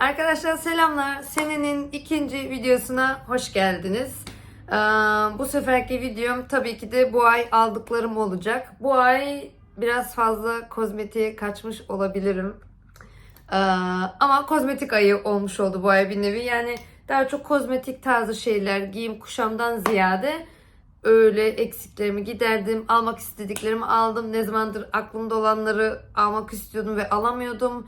Arkadaşlar selamlar. Senenin ikinci videosuna hoş geldiniz. Ee, bu seferki videom tabii ki de bu ay aldıklarım olacak. Bu ay biraz fazla kozmetiğe kaçmış olabilirim. Ee, ama kozmetik ayı olmuş oldu bu ay bir nevi. Yani daha çok kozmetik tarzı şeyler, giyim kuşamdan ziyade öyle eksiklerimi giderdim. Almak istediklerimi aldım. Ne zamandır aklımda olanları almak istiyordum ve alamıyordum.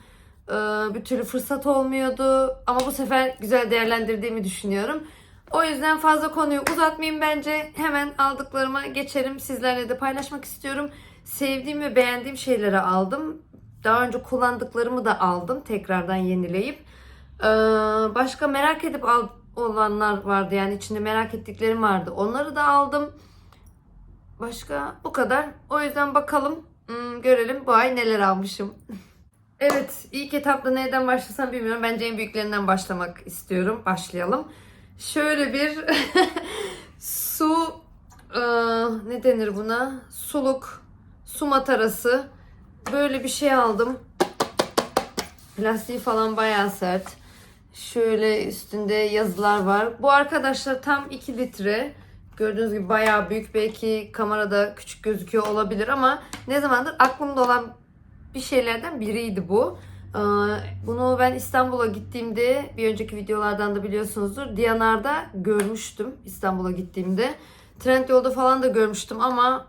Ee, bir türlü fırsat olmuyordu. Ama bu sefer güzel değerlendirdiğimi düşünüyorum. O yüzden fazla konuyu uzatmayayım bence. Hemen aldıklarıma geçelim. Sizlerle de paylaşmak istiyorum. Sevdiğim ve beğendiğim şeyleri aldım. Daha önce kullandıklarımı da aldım. Tekrardan yenileyip. Ee, başka merak edip olanlar vardı. Yani içinde merak ettiklerim vardı. Onları da aldım. Başka bu kadar. O yüzden bakalım. hmm, görelim bu ay neler almışım. Evet, ilk etapta neyden başlasam bilmiyorum. Bence en büyüklerinden başlamak istiyorum. Başlayalım. Şöyle bir su e, ne denir buna? Suluk, su matarası. Böyle bir şey aldım. Plastiği falan bayağı sert. Şöyle üstünde yazılar var. Bu arkadaşlar tam 2 litre. Gördüğünüz gibi bayağı büyük. Belki kamerada küçük gözüküyor olabilir ama ne zamandır aklımda olan bir şeylerden biriydi bu. Ee, Bunu ben İstanbul'a gittiğimde bir önceki videolardan da biliyorsunuzdur. Diyanar'da görmüştüm İstanbul'a gittiğimde. Trendyol'da falan da görmüştüm ama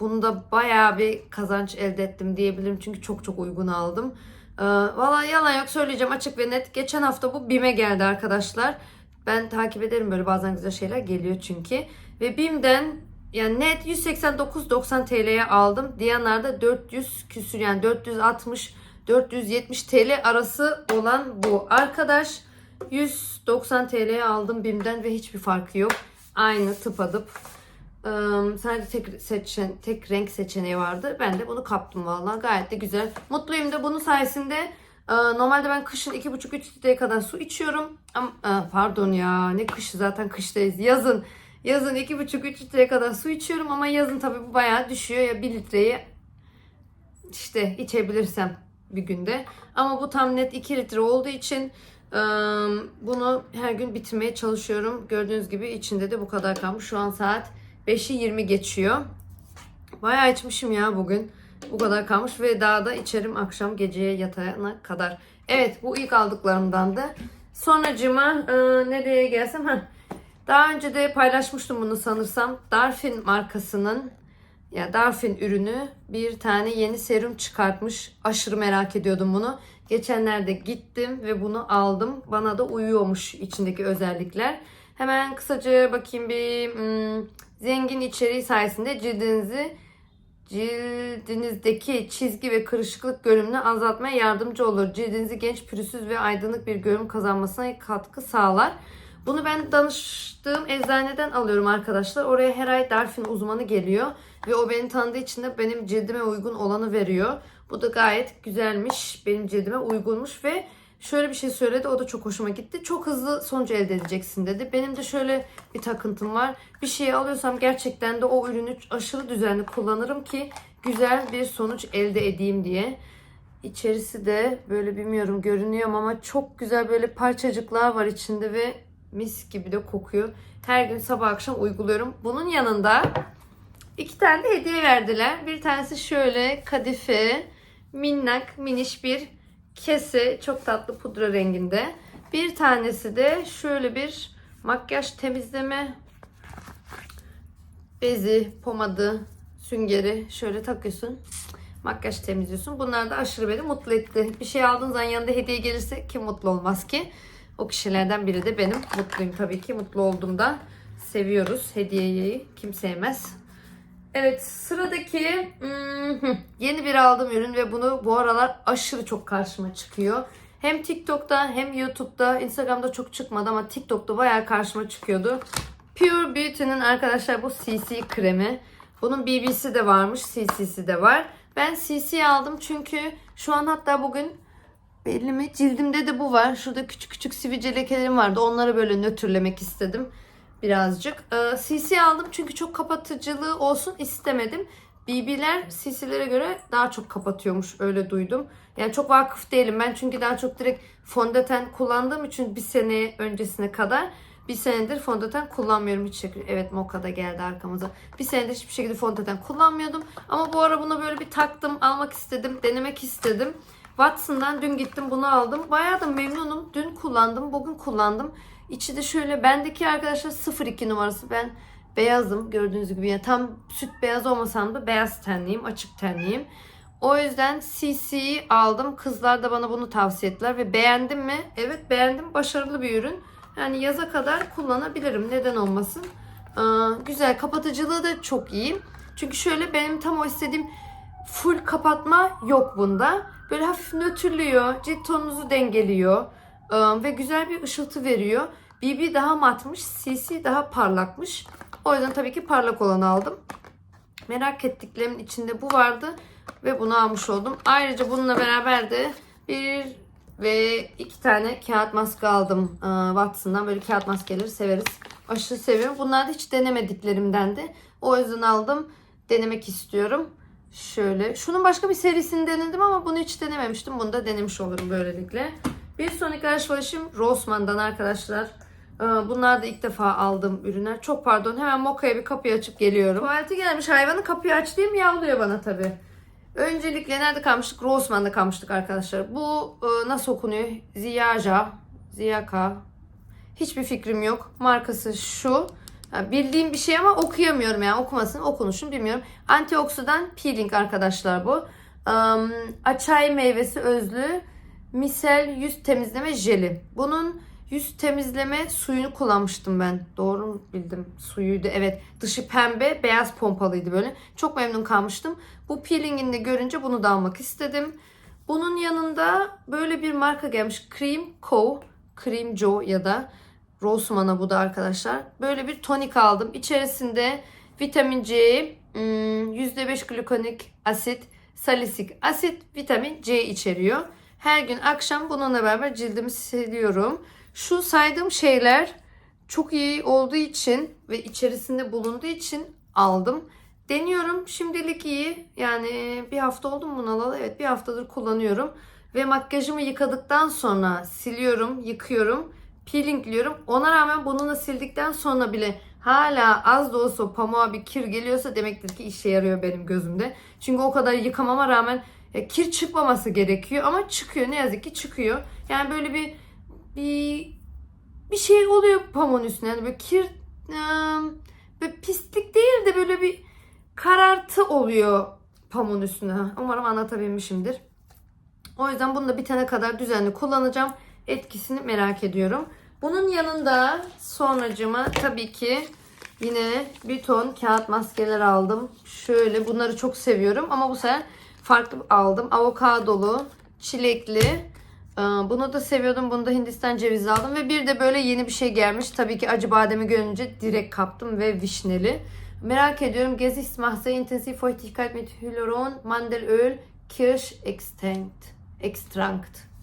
bunda bayağı bir kazanç elde ettim diyebilirim. Çünkü çok çok uygun aldım. Ee, Valla yalan yok söyleyeceğim açık ve net. Geçen hafta bu BİM'e geldi arkadaşlar. Ben takip ederim böyle bazen güzel şeyler geliyor çünkü. Ve BİM'den yani net 189.90 TL'ye aldım. Diyanar'da 400 küsür yani 460 470 TL arası olan bu. Arkadaş 190 TL'ye aldım BİM'den ve hiçbir farkı yok. Aynı tıpadıp. Ee, sadece tek seçen tek renk seçeneği vardı. Ben de bunu kaptım vallahi. Gayet de güzel. Mutluyum da bunun sayesinde e, normalde ben kışın 2,5-3 litreye kadar su içiyorum. Ama e, pardon ya ne kışı zaten kıştayız. Yazın yazın 2,5-3 litreye kadar su içiyorum ama yazın tabii bu bayağı düşüyor ya 1 litreyi işte içebilirsem bir günde. Ama bu tam net 2 litre olduğu için e, bunu her gün bitirmeye çalışıyorum. Gördüğünüz gibi içinde de bu kadar kalmış. Şu an saat 5'i 20 geçiyor. Bayağı içmişim ya bugün. Bu kadar kalmış ve daha da içerim akşam geceye yatana kadar. Evet bu ilk aldıklarımdandı. Sonracıma e, nereye gelsem? Heh. Daha önce de paylaşmıştım bunu sanırsam. Darfin markasının ya Darfin ürünü bir tane yeni serum çıkartmış. Aşırı merak ediyordum bunu. Geçenlerde gittim ve bunu aldım. Bana da uyuyormuş içindeki özellikler. Hemen kısaca bakayım bir hmm, zengin içeriği sayesinde cildinizi cildinizdeki çizgi ve kırışıklık görünümünü azaltmaya yardımcı olur. Cildinizi genç, pürüzsüz ve aydınlık bir görünüm kazanmasına katkı sağlar. Bunu ben danıştığım eczaneden alıyorum arkadaşlar. Oraya her ay Darfin uzmanı geliyor. Ve o beni tanıdığı için de benim cildime uygun olanı veriyor. Bu da gayet güzelmiş. Benim cildime uygunmuş ve şöyle bir şey söyledi. O da çok hoşuma gitti. Çok hızlı sonuç elde edeceksin dedi. Benim de şöyle bir takıntım var. Bir şeyi alıyorsam gerçekten de o ürünü aşırı düzenli kullanırım ki güzel bir sonuç elde edeyim diye. İçerisi de böyle bilmiyorum görünüyor ama çok güzel böyle parçacıklar var içinde ve mis gibi de kokuyor. Her gün sabah akşam uyguluyorum. Bunun yanında iki tane de hediye verdiler. Bir tanesi şöyle kadife minnak miniş bir kese çok tatlı pudra renginde. Bir tanesi de şöyle bir makyaj temizleme bezi, pomadı, süngeri şöyle takıyorsun. Makyaj temizliyorsun. Bunlar da aşırı beni mutlu etti. Bir şey aldığın zaman yanında hediye gelirse kim mutlu olmaz ki? O kişilerden biri de benim. Mutluyum tabii ki. Mutlu olduğumda seviyoruz hediyeyi. Kim sevmez? Evet sıradaki hmm, yeni bir aldığım ürün ve bunu bu aralar aşırı çok karşıma çıkıyor. Hem TikTok'ta hem YouTube'da, Instagram'da çok çıkmadı ama TikTok'ta bayağı karşıma çıkıyordu. Pure Beauty'nin arkadaşlar bu CC kremi. Bunun BB'si de varmış, CC'si de var. Ben CC aldım çünkü şu an hatta bugün belli mi? Cildimde de bu var. Şurada küçük küçük sivilce lekelerim vardı. Onları böyle nötrlemek istedim birazcık. Ee, CC aldım çünkü çok kapatıcılığı olsun istemedim. BB'ler CC'lere göre daha çok kapatıyormuş öyle duydum. Yani çok vakıf değilim ben çünkü daha çok direkt fondöten kullandığım için bir sene öncesine kadar bir senedir fondöten kullanmıyorum hiç şekilde. Evet Mocha da geldi arkamıza. Bir senedir hiçbir şekilde fondöten kullanmıyordum. Ama bu ara buna böyle bir taktım, almak istedim, denemek istedim. Watson'dan dün gittim bunu aldım. Bayağı da memnunum. Dün kullandım, bugün kullandım. İçi de şöyle bendeki arkadaşlar 02 numarası. Ben beyazım gördüğünüz gibi. Yani tam süt beyaz olmasam da beyaz tenliyim, açık tenliyim. O yüzden CC'yi aldım. Kızlar da bana bunu tavsiye ettiler ve beğendim mi? Evet beğendim. Başarılı bir ürün. Yani yaza kadar kullanabilirim. Neden olmasın? Aa, güzel. Kapatıcılığı da çok iyi. Çünkü şöyle benim tam o istediğim full kapatma yok bunda. Böyle hafif nötrlüyor. Cilt tonunuzu dengeliyor. Aa, ve güzel bir ışıltı veriyor. BB daha matmış. CC daha parlakmış. O yüzden tabii ki parlak olanı aldım. Merak ettiklerimin içinde bu vardı. Ve bunu almış oldum. Ayrıca bununla beraber de bir ve iki tane kağıt maske aldım ee, Watson'dan. Böyle kağıt maskeleri severiz. Aşırı seviyorum. Bunlar da hiç denemediklerimdendi. O yüzden aldım. Denemek istiyorum. Şöyle. Şunun başka bir serisini denedim ama bunu hiç denememiştim. Bunu da denemiş olurum böylelikle. Bir sonraki alışverişim Rossmann'dan arkadaşlar. Ee, Bunlar da ilk defa aldığım ürünler. Çok pardon. Hemen Moka'ya bir kapıyı açıp geliyorum. Tuvalete gelmiş hayvanı kapıyı aç diye miyavlıyor bana tabii. Öncelikle nerede kalmıştık? Rossmann'da kalmıştık arkadaşlar. Bu e, nasıl okunuyor? Ziyaja, Ziyaka. Hiçbir fikrim yok. Markası şu. Ha, bildiğim bir şey ama okuyamıyorum yani okumasını okunuşunu bilmiyorum. Antioksidan peeling arkadaşlar bu. Um, açay meyvesi özlü misel yüz temizleme jeli. Bunun yüz temizleme suyunu kullanmıştım ben. Doğru mu bildim? Suyuydu. Evet. Dışı pembe, beyaz pompalıydı böyle. Çok memnun kalmıştım. Bu peelingini de görünce bunu da almak istedim. Bunun yanında böyle bir marka gelmiş. Cream Co. Cream Joe ya da Rossmann'a bu da arkadaşlar. Böyle bir tonik aldım. İçerisinde vitamin C, hmm, %5 glukonik asit, salisik asit, vitamin C içeriyor. Her gün akşam bununla beraber cildimi siliyorum. Şu saydığım şeyler çok iyi olduğu için ve içerisinde bulunduğu için aldım. Deniyorum. Şimdilik iyi. Yani bir hafta oldu mu bunu alalı? Evet bir haftadır kullanıyorum. Ve makyajımı yıkadıktan sonra siliyorum, yıkıyorum, peelingliyorum. Ona rağmen bununla sildikten sonra bile hala az da olsa pamuğa bir kir geliyorsa demektir ki işe yarıyor benim gözümde. Çünkü o kadar yıkamama rağmen ya, kir çıkmaması gerekiyor ama çıkıyor. Ne yazık ki çıkıyor. Yani böyle bir bir bir şey oluyor pamuğun üstüne. Yani böyle kir ıı, böyle pislik değil de böyle bir karartı oluyor pamuğun üstüne. Umarım anlatabilmişimdir. O yüzden bunu da bitene kadar düzenli kullanacağım. Etkisini merak ediyorum. Bunun yanında sonracıma tabii ki yine bir ton kağıt maskeler aldım. Şöyle bunları çok seviyorum ama bu sefer farklı aldım. Avokadolu, çilekli. Ee, Bunu da seviyordum. Bunu da Hindistan cevizi aldım. Ve bir de böyle yeni bir şey gelmiş. Tabii ki acı bademi görünce direkt kaptım ve vişneli. Merak ediyorum. Gesichtsmasse Intensiv Feuchtigkeit mit Hyaluron, Mandelöl, Kirsch Extract. Extract.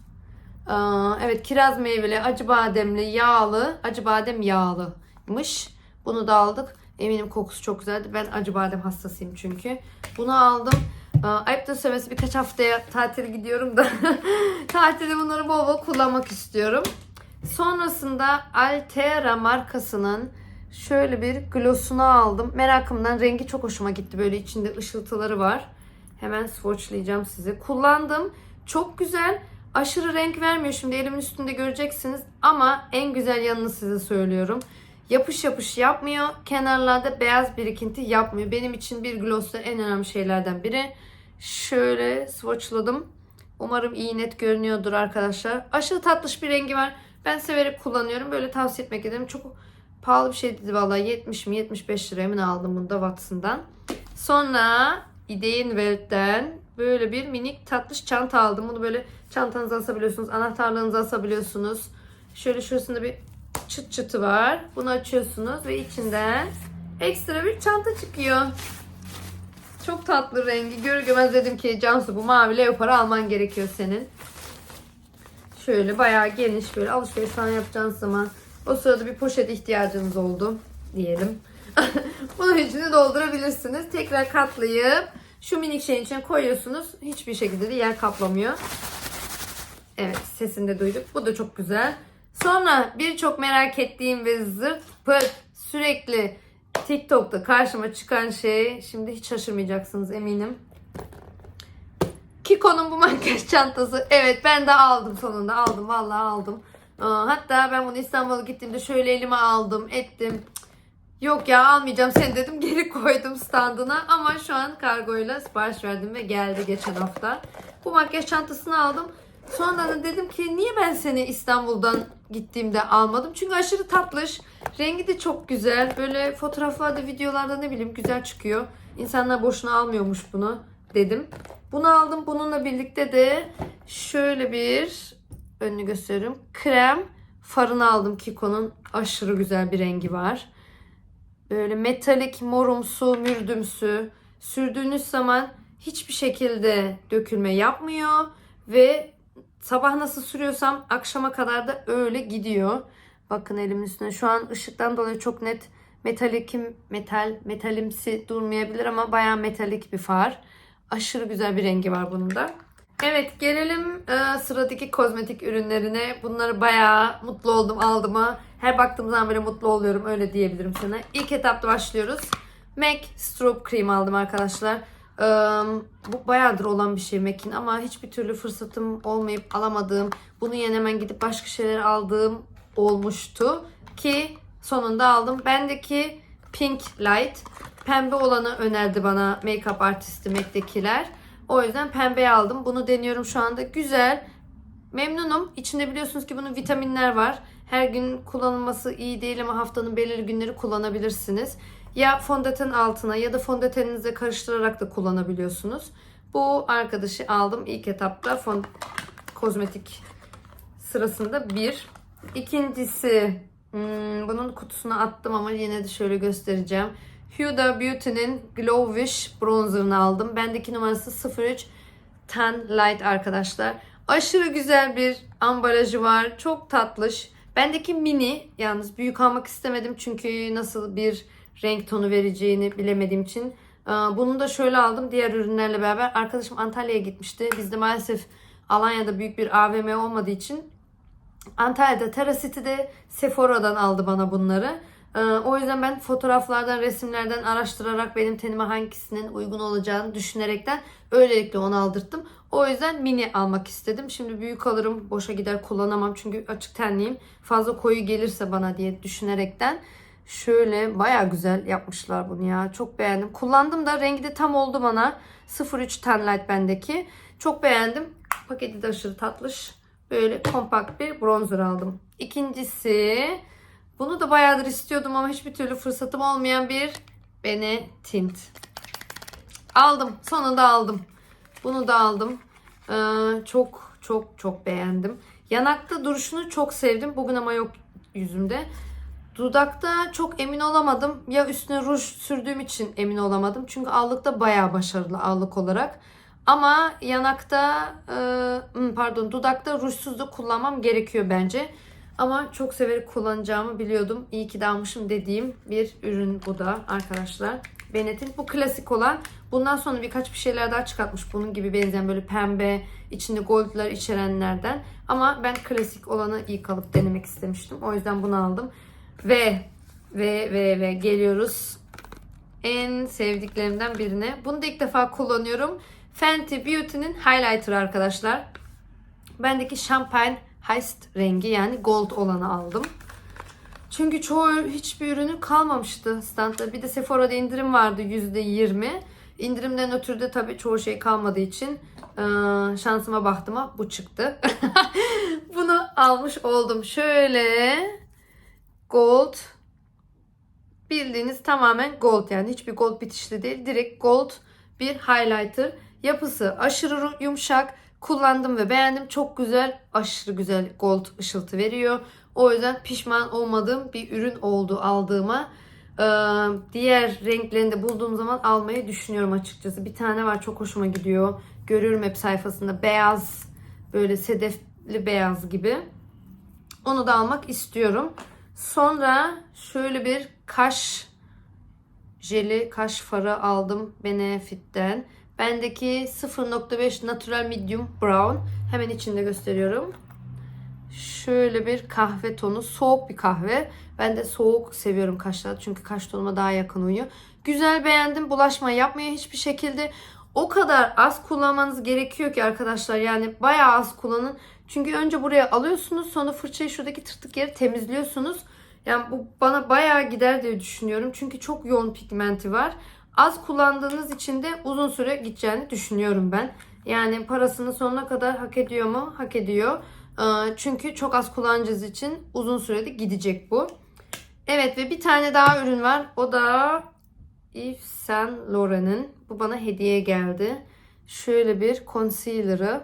Evet kiraz meyveli, acı bademli, yağlı. Acı badem yağlıymış. Bunu da aldık. Eminim kokusu çok güzeldi. Ben acı badem hastasıyım çünkü. Bunu aldım. Ee, Ayıp da söylemesi birkaç haftaya tatil gidiyorum da tatilde bunları bol bol kullanmak istiyorum. Sonrasında Altera markasının şöyle bir glossunu aldım. Merakımdan rengi çok hoşuma gitti. Böyle içinde ışıltıları var. Hemen swatchlayacağım size. Kullandım. Çok güzel. Aşırı renk vermiyor. Şimdi elimin üstünde göreceksiniz. Ama en güzel yanını size söylüyorum. Yapış yapış yapmıyor. Kenarlarda beyaz birikinti yapmıyor. Benim için bir gloss'ta en önemli şeylerden biri. Şöyle swatchladım. Umarım iyi net görünüyordur arkadaşlar. Aşırı tatlış bir rengi var. Ben severek kullanıyorum. Böyle tavsiye etmek ederim. Çok pahalı bir şey dedi vallahi 70 mi 75 liraya mı aldım bunu da Watson'dan. Sonra Ideenwelt'ten böyle bir minik tatlış çanta aldım. Bunu böyle çantanıza asabiliyorsunuz. Anahtarlarınıza asabiliyorsunuz. Şöyle şurasında bir çıt çıtı var. Bunu açıyorsunuz ve içinden ekstra bir çanta çıkıyor. Çok tatlı rengi. Görür görmez dedim ki Cansu bu mavi leoparı alman gerekiyor senin. Şöyle bayağı geniş böyle alışveriş falan yapacağınız zaman o sırada bir poşet ihtiyacınız oldu diyelim. Bunun içine doldurabilirsiniz. Tekrar katlayıp Şu minik şeyin içine koyuyorsunuz. Hiçbir şekilde de yer kaplamıyor. Evet sesini de duyduk. Bu da çok güzel. Sonra birçok merak ettiğim ve zırt pırt sürekli TikTok'ta karşıma çıkan şey şimdi hiç şaşırmayacaksınız eminim. Kiko'nun bu makyaj çantası. Evet ben de aldım sonunda. Aldım vallahi aldım. Hatta ben bunu İstanbul'a gittiğimde şöyle elime aldım ettim. Yok ya almayacağım seni dedim geri koydum standına ama şu an kargoyla sipariş verdim ve geldi geçen hafta. Bu makyaj çantasını aldım. Sonra da dedim ki niye ben seni İstanbul'dan gittiğimde almadım? Çünkü aşırı tatlış. Rengi de çok güzel. Böyle fotoğraflarda, videolarda ne bileyim güzel çıkıyor. İnsanlar boşuna almıyormuş bunu dedim. Bunu aldım. Bununla birlikte de şöyle bir önünü gösteriyorum. Krem farını aldım Kiko'nun. Aşırı güzel bir rengi var. Böyle metalik, morumsu, mürdümsü. Sürdüğünüz zaman hiçbir şekilde dökülme yapmıyor ve sabah nasıl sürüyorsam akşama kadar da öyle gidiyor. Bakın elimin üstüne. Şu an ışıktan dolayı çok net metalikim, metal, metalimsi durmayabilir ama bayağı metalik bir far. Aşırı güzel bir rengi var bunun da. Evet gelelim e, sıradaki kozmetik ürünlerine. Bunları bayağı mutlu oldum aldığıma. Her baktığım zaman böyle mutlu oluyorum öyle diyebilirim sana. İlk etapta başlıyoruz. MAC Strobe Cream aldım arkadaşlar. E, bu bayağıdır olan bir şey MAC'in ama hiçbir türlü fırsatım olmayıp alamadığım, bunu yerine hemen gidip başka şeyler aldığım olmuştu. Ki sonunda aldım. Bendeki Pink Light. Pembe olanı önerdi bana make-up artisti MAC'dekiler. O yüzden pembeyi aldım. Bunu deniyorum şu anda. Güzel. Memnunum. İçinde biliyorsunuz ki bunun vitaminler var. Her gün kullanılması iyi değil ama haftanın belirli günleri kullanabilirsiniz. Ya fondöten altına ya da fondöteninizle karıştırarak da kullanabiliyorsunuz. Bu arkadaşı aldım ilk etapta fon kozmetik sırasında bir. İkincisi hmm, bunun kutusuna attım ama yine de şöyle göstereceğim. Huda Beauty'nin Glow Wish bronzerını aldım. Bendeki numarası 03 Tan Light arkadaşlar. Aşırı güzel bir ambalajı var. Çok tatlış. Bendeki mini yalnız büyük almak istemedim çünkü nasıl bir renk tonu vereceğini bilemediğim için. Ee, Bunu da şöyle aldım diğer ürünlerle beraber. Arkadaşım Antalya'ya gitmişti. Bizde maalesef Alanya'da büyük bir AVM olmadığı için Antalya'da Terracity'de Sephora'dan aldı bana bunları. Ee, O yüzden ben fotoğraflardan, resimlerden araştırarak benim tenime hangisinin uygun olacağını düşünerekten öylelikle onu aldırttım. O yüzden mini almak istedim. Şimdi büyük alırım, boşa gider kullanamam çünkü açık tenliyim. Fazla koyu gelirse bana diye düşünerekten şöyle baya güzel yapmışlar bunu ya. Çok beğendim. Kullandım da rengi de tam oldu bana. 03 Ten Light bendeki. Çok beğendim. Paketi de aşırı tatlış. Böyle kompakt bir bronzer aldım. İkincisi bunu da bayağıdır istiyordum ama hiçbir türlü fırsatım olmayan bir Bene Tint. Aldım. Sonunda aldım. Bunu da aldım. Ee, çok çok çok beğendim. Yanakta duruşunu çok sevdim. Bugün ama yok yüzümde. Dudakta çok emin olamadım. Ya üstüne ruj sürdüğüm için emin olamadım. Çünkü allıkta bayağı başarılı allık olarak. Ama yanakta e, pardon dudakta rujsuz da kullanmam gerekiyor bence. Ama çok severek kullanacağımı biliyordum. İyi ki de almışım dediğim bir ürün bu da arkadaşlar. Bennett'in bu klasik olan. Bundan sonra birkaç bir şeyler daha çıkartmış. Bunun gibi benzeyen böyle pembe, içinde goldlar içerenlerden. Ama ben klasik olanı ilk alıp denemek istemiştim. O yüzden bunu aldım. Ve ve ve ve geliyoruz en sevdiklerimden birine. Bunu da ilk defa kullanıyorum. Fenty Beauty'nin highlighter arkadaşlar. Bendeki Champagne Heist rengi yani gold olanı aldım. Çünkü çoğu hiçbir ürünü kalmamıştı standta. Bir de Sephora'da indirim vardı %20. İndirimden ötürü de tabii çoğu şey kalmadığı için şansıma baktıma bu çıktı. Bunu almış oldum. Şöyle gold bildiğiniz tamamen gold yani hiçbir gold bitişli değil. Direkt gold bir highlighter. Yapısı aşırı yumuşak. Kullandım ve beğendim. Çok güzel, aşırı güzel gold ışıltı veriyor. O yüzden pişman olmadığım bir ürün oldu aldığıma. Ee, diğer renklerini de bulduğum zaman almayı düşünüyorum açıkçası. Bir tane var çok hoşuma gidiyor. Görüyorum hep sayfasında beyaz böyle sedefli beyaz gibi. Onu da almak istiyorum. Sonra şöyle bir kaş jeli kaş farı aldım Benefit'ten. Bendeki 0.5 natural medium brown. Hemen içinde gösteriyorum. Şöyle bir kahve tonu. Soğuk bir kahve. Ben de soğuk seviyorum kaşlar. Çünkü kaş tonuma daha yakın uyuyor. Güzel beğendim. Bulaşma yapmıyor hiçbir şekilde. O kadar az kullanmanız gerekiyor ki arkadaşlar. Yani bayağı az kullanın. Çünkü önce buraya alıyorsunuz. Sonra fırçayı şuradaki tırtık yeri temizliyorsunuz. Yani bu bana bayağı gider diye düşünüyorum. Çünkü çok yoğun pigmenti var. Az kullandığınız için de uzun süre gideceğini düşünüyorum ben. Yani parasını sonuna kadar hak ediyor mu? Hak ediyor. Ee, Çünkü çok az kullanacağız için uzun sürede gidecek bu. Evet ve bir tane daha ürün var. O da Yves Saint Laurent'in. Bu bana hediye geldi. Şöyle bir concealer'ı.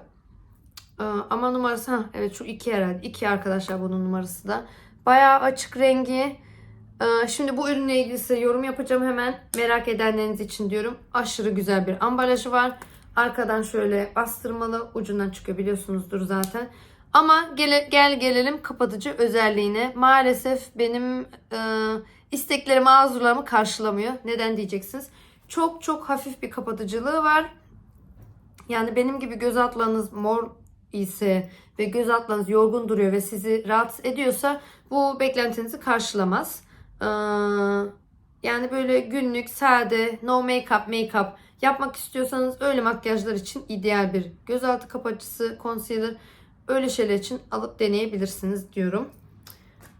Ee, Ama numarası ha evet şu iki herhalde. İki arkadaşlar bunun numarası da. Bayağı açık rengi. Ee, Şimdi bu ürünle ilgili size yorum yapacağım hemen. Merak edenleriniz için diyorum. Aşırı güzel bir ambalajı var. Arkadan şöyle bastırmalı ucundan çıkıyor biliyorsunuzdur zaten. Ama gele, gel gelelim kapatıcı özelliğine. Maalesef benim e, isteklerimi, arzularımı karşılamıyor. Neden diyeceksiniz? Çok çok hafif bir kapatıcılığı var. Yani benim gibi göz altlarınız mor ise ve göz altlarınız yorgun duruyor ve sizi rahatsız ediyorsa bu beklentinizi karşılamaz. Ee, yani böyle günlük, sade, no make-up, make-up yapmak istiyorsanız öyle makyajlar için ideal bir gözaltı kapatıcısı, concealer öyle şeyler için alıp deneyebilirsiniz diyorum.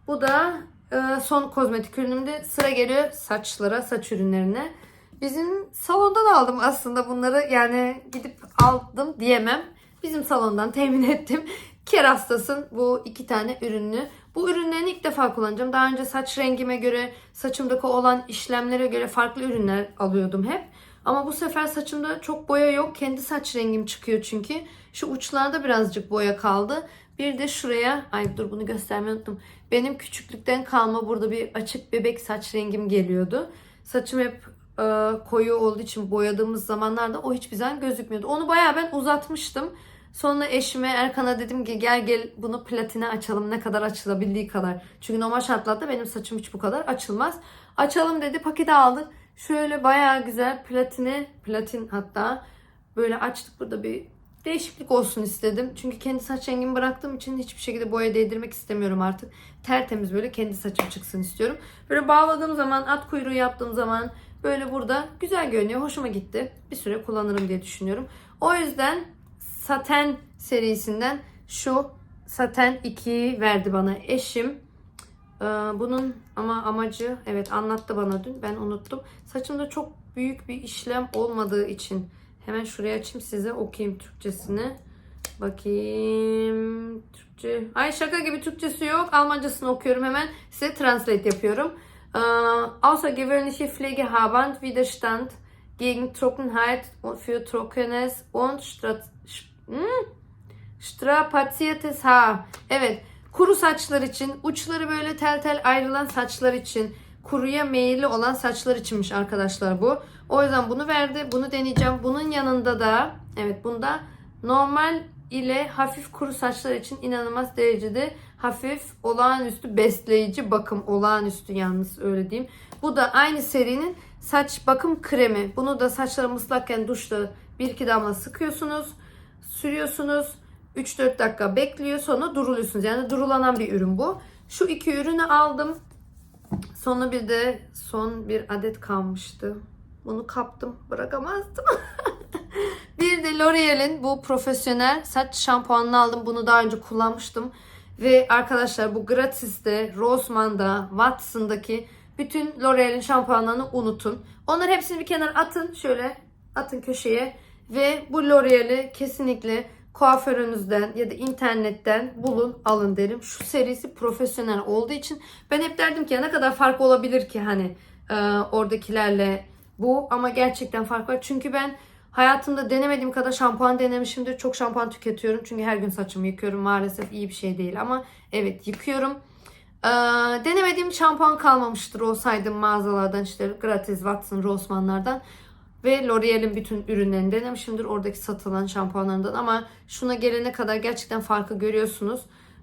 Bu da e, son kozmetik ürünümde sıra geliyor saçlara, saç ürünlerine. Bizim salondan aldım aslında bunları yani gidip aldım diyemem. Bizim salondan temin ettim. Kerastas'ın bu iki tane ürünü. Bu ürünlerini ilk defa kullanacağım. Daha önce saç rengime göre, saçımdaki olan işlemlere göre farklı ürünler alıyordum hep. Ama bu sefer saçımda çok boya yok. Kendi saç rengim çıkıyor çünkü. Şu uçlarda birazcık boya kaldı. Bir de şuraya, ay dur bunu göstermeyi unuttum. Benim küçüklükten kalma burada bir açık bebek saç rengim geliyordu. Saçım hep e, koyu olduğu için boyadığımız zamanlarda o hiçbir zaman gözükmüyordu. Onu bayağı ben uzatmıştım. Sonra eşime Erkan'a dedim ki gel gel bunu platine açalım ne kadar açılabildiği kadar. Çünkü normal şartlarda benim saçım hiç bu kadar açılmaz. Açalım dedi paketi aldık. Şöyle bayağı güzel platine, platin hatta böyle açtık burada bir değişiklik olsun istedim. Çünkü kendi saç rengimi bıraktığım için hiçbir şekilde boya değdirmek istemiyorum artık. Tertemiz böyle kendi saçım çıksın istiyorum. Böyle bağladığım zaman, at kuyruğu yaptığım zaman böyle burada güzel görünüyor. Hoşuma gitti. Bir süre kullanırım diye düşünüyorum. O yüzden Saten serisinden şu Saten 2'yi verdi bana eşim. Ee, bunun ama amacı evet anlattı bana dün ben unuttum. Saçımda çok büyük bir işlem olmadığı için hemen şuraya açayım size okuyayım Türkçesini. Bakayım Türkçe. Ay şaka gibi Türkçesi yok. Almancasını okuyorum hemen. Size translate yapıyorum. Äh, außergewöhnliche Pflege haben Widerstand gegen Trockenheit und für trockenes und hmm, strapaziertes Haar. Evet, kuru saçlar için, uçları böyle tel tel ayrılan saçlar için, kuruya meyilli olan saçlar içinmiş arkadaşlar bu. O yüzden bunu verdi. Bunu deneyeceğim. Bunun yanında da evet bunda normal ile hafif kuru saçlar için inanılmaz derecede hafif olağanüstü besleyici bakım. Olağanüstü yalnız öyle diyeyim. Bu da aynı serinin saç bakım kremi. Bunu da saçlarım ıslakken duşta bir iki damla sıkıyorsunuz. Sürüyorsunuz. 3-4 dakika bekliyor sonra duruluyorsunuz. Yani durulanan bir ürün bu. Şu iki ürünü aldım. Sonra bir de son bir adet kalmıştı. Bunu kaptım. Bırakamazdım. bir de L'Oreal'in bu profesyonel saç şampuanını aldım. Bunu daha önce kullanmıştım. Ve arkadaşlar bu Gratis'te, Rossmann'da, Watson'daki bütün L'Oreal'in şampuanlarını unutun. Onları hepsini bir kenara atın. Şöyle atın köşeye. Ve bu L'Oreal'i kesinlikle kuaförünüzden ya da internetten bulun alın derim. Şu serisi profesyonel olduğu için ben hep derdim ki ya ne kadar fark olabilir ki hani e, oradakilerle bu ama gerçekten fark var. Çünkü ben hayatımda denemediğim kadar şampuan denemişimdir. Çok şampuan tüketiyorum. Çünkü her gün saçımı yıkıyorum. Maalesef iyi bir şey değil ama evet yıkıyorum. Ee, denemediğim şampuan kalmamıştır olsaydım mağazalardan işte gratis Watson, Rossmann'lardan ve L'Oreal'in bütün ürünlerini denemişimdir oradaki satılan şampuanlarından ama şuna gelene kadar gerçekten farkı görüyorsunuz.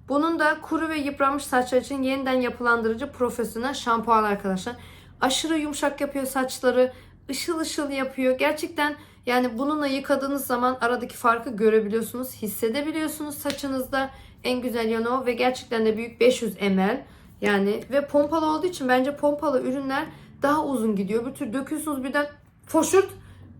Bunun da kuru ve yıpranmış saçlar için yeniden yapılandırıcı profesyonel şampuan arkadaşlar. Aşırı yumuşak yapıyor saçları. ışıl ışıl yapıyor. Gerçekten yani bununla yıkadığınız zaman aradaki farkı görebiliyorsunuz, hissedebiliyorsunuz saçınızda. En güzel yanı o ve gerçekten de büyük 500 ml. Yani ve pompalı olduğu için bence pompalı ürünler daha uzun gidiyor. Bir tür döküyorsunuz birden foşurt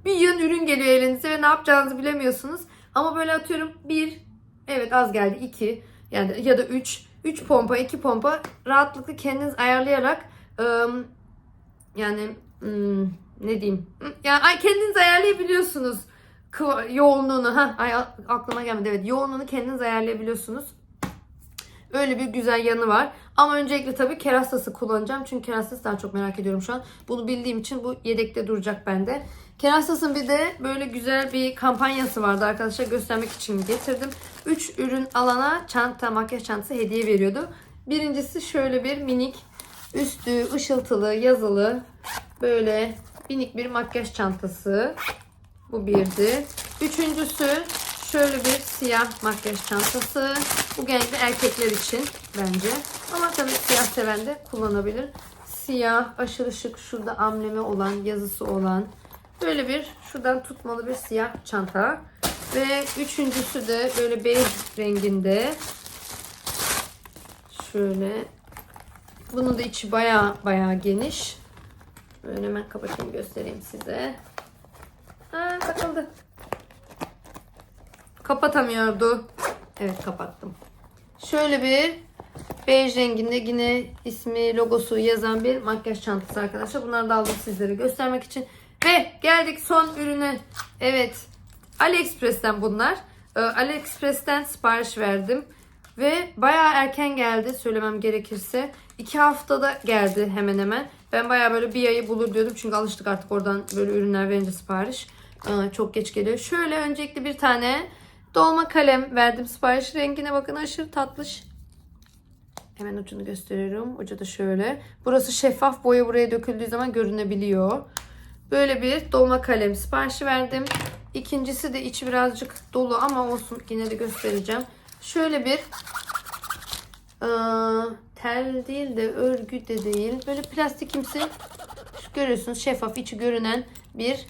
bir yığın ürün geliyor elinize ve ne yapacağınızı bilemiyorsunuz. Ama böyle atıyorum bir, evet az geldi iki yani ya da üç, üç pompa, iki pompa rahatlıkla kendiniz ayarlayarak yani ne diyeyim yani ay kendiniz ayarlayabiliyorsunuz yoğunluğunu ha ay aklıma gelmedi evet yoğunluğunu kendiniz ayarlayabiliyorsunuz. Öyle bir güzel yanı var. Ama öncelikle tabii kerastası kullanacağım. Çünkü kerastası daha çok merak ediyorum şu an. Bunu bildiğim için bu yedekte duracak bende. Kerastas'ın bir de böyle güzel bir kampanyası vardı arkadaşlar. Göstermek için getirdim. 3 ürün alana çanta, makyaj çantası hediye veriyordu. Birincisi şöyle bir minik üstü ışıltılı, yazılı böyle minik bir makyaj çantası. Bu birdi. Üçüncüsü şöyle bir siyah makyaj çantası. Bu genellikle erkekler için bence. Ama tabii siyah seven de kullanabilir. Siyah, aşırı şık, şurada amblemi olan, yazısı olan böyle bir şuradan tutmalı bir siyah çanta. Ve üçüncüsü de böyle bej renginde. Şöyle. Bunun da içi baya baya geniş. Böyle hemen kapatayım göstereyim size. Ha takıldı. Kapatamıyordu. Evet kapattım. Şöyle bir bej renginde yine ismi logosu yazan bir makyaj çantası arkadaşlar. Bunları da aldım sizlere göstermek için. Ve geldik son ürüne. Evet. AliExpress'ten bunlar. Ee, AliExpress'ten sipariş verdim. Ve bayağı erken geldi söylemem gerekirse. iki haftada geldi hemen hemen. Ben bayağı böyle bir ayı bulur diyordum. Çünkü alıştık artık oradan böyle ürünler verince sipariş. Aa, çok geç geliyor. Şöyle öncelikle bir tane dolma kalem verdim sipariş. Rengine bakın aşırı tatlış. Hemen ucunu gösteriyorum. Ucu da şöyle. Burası şeffaf. Boya buraya döküldüğü zaman görünebiliyor. Böyle bir dolma kalem siparişi verdim. İkincisi de içi birazcık dolu ama olsun yine de göstereceğim. Şöyle bir aa, tel değil de örgü de değil. Böyle plastikimsi görüyorsunuz şeffaf içi görünen bir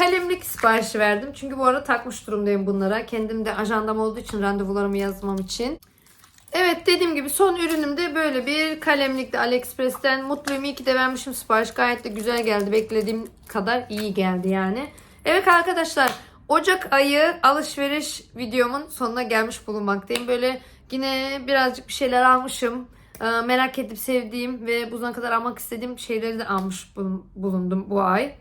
kalemlik siparişi verdim. Çünkü bu arada takmış durumdayım bunlara. Kendim de ajandam olduğu için randevularımı yazmam için. Evet dediğim gibi son ürünüm de böyle bir kalemlikti AliExpress'ten. Mutluyum iyi ki de vermişim sipariş. Gayet de güzel geldi. Beklediğim kadar iyi geldi yani. Evet arkadaşlar Ocak ayı alışveriş videomun sonuna gelmiş bulunmaktayım. Böyle yine birazcık bir şeyler almışım. Ee, Merak edip sevdiğim ve bu zamana kadar almak istediğim şeyleri de almış bulun- bulundum bu ay.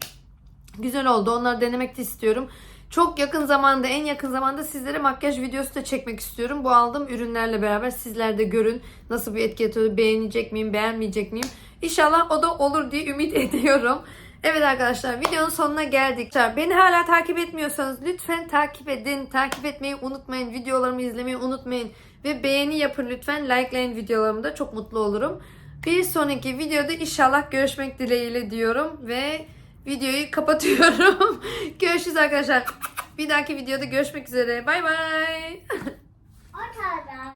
Güzel oldu. Onları denemek de istiyorum. Çok yakın zamanda, en yakın zamanda sizlere makyaj videosu da çekmek istiyorum. Bu aldığım ürünlerle beraber sizler de görün. Nasıl bir etki yapıyor, beğenecek miyim, beğenmeyecek miyim? İnşallah o da olur diye ümit ediyorum. Evet arkadaşlar videonun sonuna geldik. Beni hala takip etmiyorsanız lütfen takip edin. Takip etmeyi unutmayın. Videolarımı izlemeyi unutmayın. Ve beğeni yapın lütfen. Likelayın videolarımı da çok mutlu olurum. Bir sonraki videoda inşallah görüşmek dileğiyle diyorum. Ve videoyu kapatıyorum. Görüşürüz arkadaşlar. Bir dahaki videoda görüşmek üzere. Bay bay.